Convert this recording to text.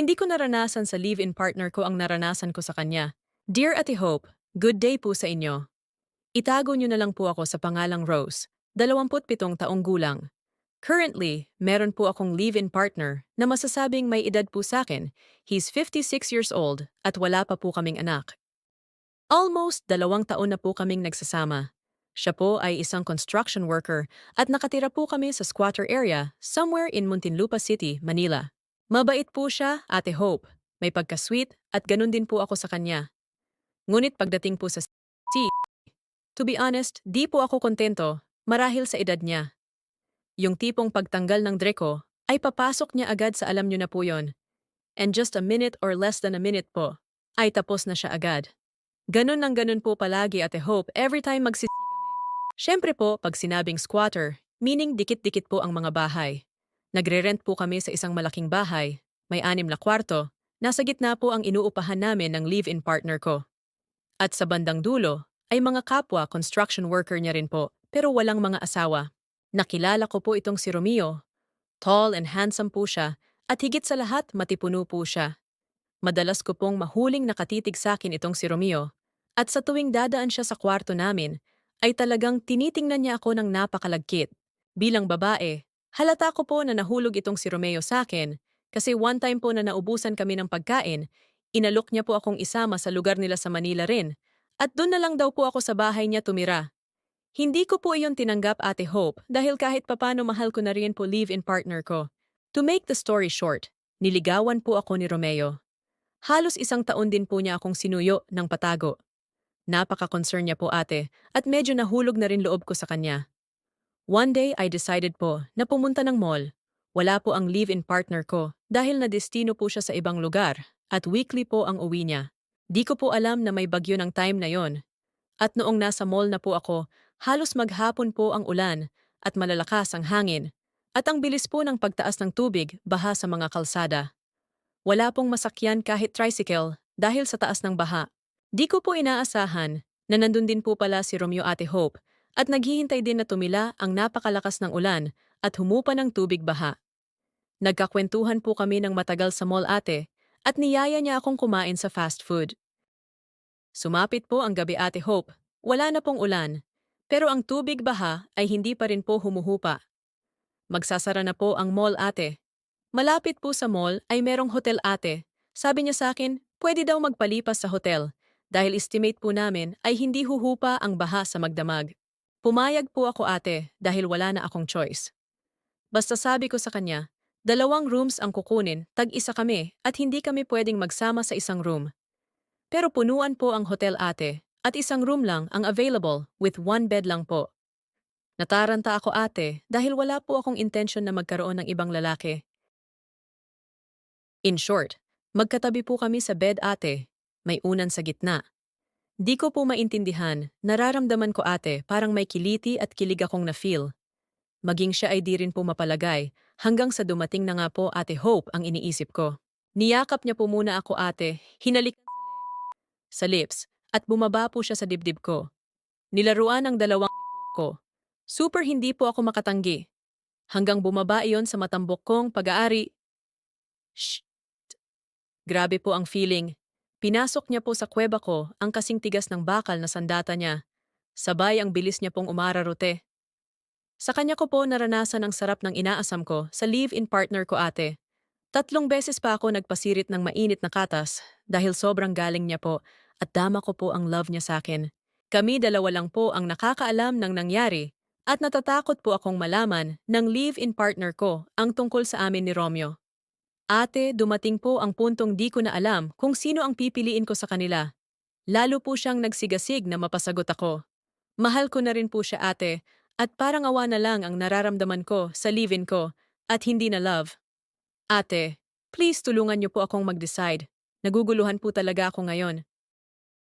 Hindi ko naranasan sa live-in partner ko ang naranasan ko sa kanya. Dear Ate Hope, good day po sa inyo. Itago niyo na lang po ako sa pangalang Rose, 27 taong gulang. Currently, meron po akong live-in partner na masasabing may edad po sa akin. He's 56 years old at wala pa po kaming anak. Almost dalawang taon na po kaming nagsasama. Siya po ay isang construction worker at nakatira po kami sa squatter area somewhere in Muntinlupa City, Manila. Mabait po siya, Ate Hope. May pagka-sweet at ganun din po ako sa kanya. Ngunit pagdating po sa C, to be honest, di po ako kontento marahil sa edad niya. Yung tipong pagtanggal ng Dreco ay papasok niya agad sa alam niyo na po yon. And just a minute or less than a minute po, ay tapos na siya agad. Ganun ng ganun po palagi Ate Hope every time magsisi kami. Siyempre po, pag sinabing squatter, meaning dikit-dikit po ang mga bahay. Nagre-rent po kami sa isang malaking bahay, may anim na kwarto, nasa gitna po ang inuupahan namin ng live-in partner ko. At sa bandang dulo, ay mga kapwa construction worker niya rin po, pero walang mga asawa. Nakilala ko po itong si Romeo. Tall and handsome po siya, at higit sa lahat matipuno po siya. Madalas ko pong mahuling nakatitig sa akin itong si Romeo, at sa tuwing dadaan siya sa kwarto namin, ay talagang tinitingnan niya ako ng napakalagkit. Bilang babae, halata ko po na nahulog itong si Romeo sa akin, kasi one time po na naubusan kami ng pagkain, inalok niya po akong isama sa lugar nila sa Manila rin, at doon na lang daw po ako sa bahay niya tumira. Hindi ko po iyon tinanggap Ate Hope dahil kahit papano mahal ko na rin po live-in partner ko. To make the story short, niligawan po ako ni Romeo. Halos isang taon din po niya akong sinuyo ng patago. Napaka-concern niya po ate at medyo nahulog na rin loob ko sa kanya. One day I decided po na pumunta ng mall. Wala po ang live-in partner ko dahil na destino po siya sa ibang lugar at weekly po ang uwi niya. Di ko po alam na may bagyo ng time na yon. At noong nasa mall na po ako, halos maghapon po ang ulan at malalakas ang hangin. At ang bilis po ng pagtaas ng tubig baha sa mga kalsada. Wala pong masakyan kahit tricycle dahil sa taas ng baha. Di ko po inaasahan na nandun din po pala si Romeo Ate Hope at naghihintay din na tumila ang napakalakas ng ulan at humupa ng tubig baha. Nagkakwentuhan po kami ng matagal sa mall ate at niyaya niya akong kumain sa fast food. Sumapit po ang gabi Ate Hope, wala na pong ulan, pero ang tubig baha ay hindi pa rin po humuhupa. Magsasara na po ang mall ate. Malapit po sa mall ay merong hotel ate. Sabi niya sa akin, pwede daw magpalipas sa hotel dahil estimate po namin ay hindi huhupa ang baha sa magdamag. Pumayag po ako ate dahil wala na akong choice. Basta sabi ko sa kanya, dalawang rooms ang kukunin, tag-isa kami at hindi kami pwedeng magsama sa isang room. Pero punuan po ang hotel ate at isang room lang ang available with one bed lang po. Nataranta ako ate dahil wala po akong intensyon na magkaroon ng ibang lalaki. In short, magkatabi po kami sa bed ate may unan sa gitna. Di ko po maintindihan, nararamdaman ko ate parang may kiliti at kilig akong na-feel. Maging siya ay di rin po mapalagay, hanggang sa dumating na nga po ate Hope ang iniisip ko. Niyakap niya po muna ako ate, hinalikan sa lips, at bumaba po siya sa dibdib ko. Nilaruan ang dalawang ko. Super hindi po ako makatanggi. Hanggang bumaba iyon sa matambok kong pag-aari. Shh! Grabe po ang feeling, Pinasok niya po sa kuweba ko ang kasing tigas ng bakal na sandata niya. Sabay ang bilis niya pong umararote. Sa kanya ko po naranasan ang sarap ng inaasam ko sa live-in partner ko ate. Tatlong beses pa ako nagpasirit ng mainit na katas dahil sobrang galing niya po at dama ko po ang love niya sa akin. Kami dalawa lang po ang nakakaalam ng nangyari at natatakot po akong malaman ng live-in partner ko ang tungkol sa amin ni Romeo. Ate, dumating po ang puntong di ko na alam kung sino ang pipiliin ko sa kanila. Lalo po siyang nagsigasig na mapasagot ako. Mahal ko na rin po siya ate, at parang awa na lang ang nararamdaman ko sa live-in ko at hindi na love. Ate, please tulungan niyo po akong mag-decide. Naguguluhan po talaga ako ngayon.